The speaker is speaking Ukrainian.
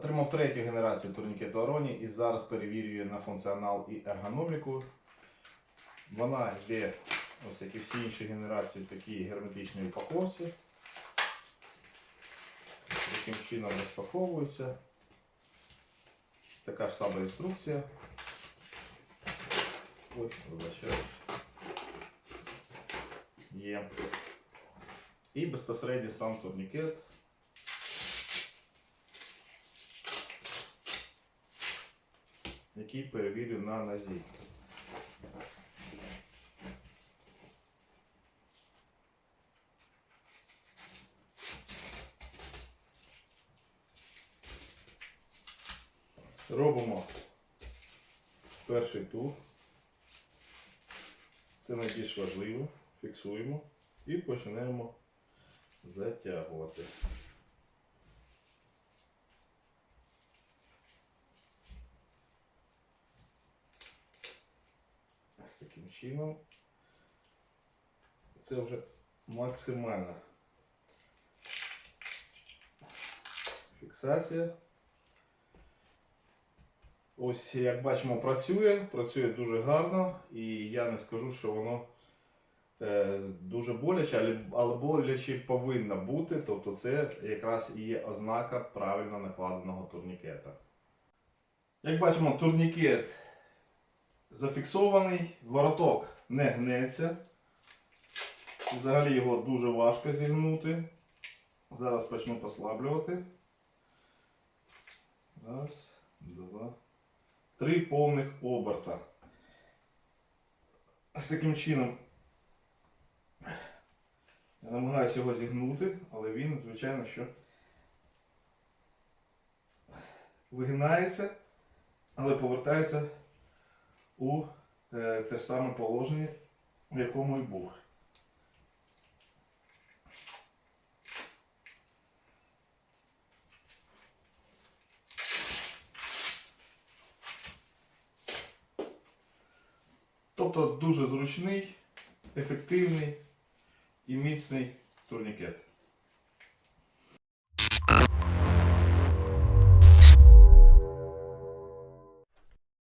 отримав третю генерацію турнікету Ароні і зараз перевірюю на функціонал і ергономіку. Вона йде, ось як і всі інші генерації, в такій герметичній упаковці. Таким чином розпаковується. Така ж сама інструкція. Ой, вибачаю. Є. І безпосередньо сам турнікет. Який перевірю на нозі. Робимо перший тур. Це найбільш важливо. Фіксуємо і почнемо затягувати. Ось таким чином. Це вже максимальна фіксація. Ось, як бачимо, працює, працює дуже гарно, і я не скажу, що воно е, дуже боляче, але, але боляче повинно бути. Тобто це якраз і є ознака правильно накладеного турнікета. Як бачимо, турнікет зафіксований, вороток не гнеться. Взагалі його дуже важко зігнути. Зараз почну послаблювати. Раз, два, три повних оберта. З таким чином я намагаюся його зігнути, але він, звичайно, що вигинається, але повертається у е, те саме положення, в якому і був. Тобто дуже зручний, ефективний і міцний турнікет.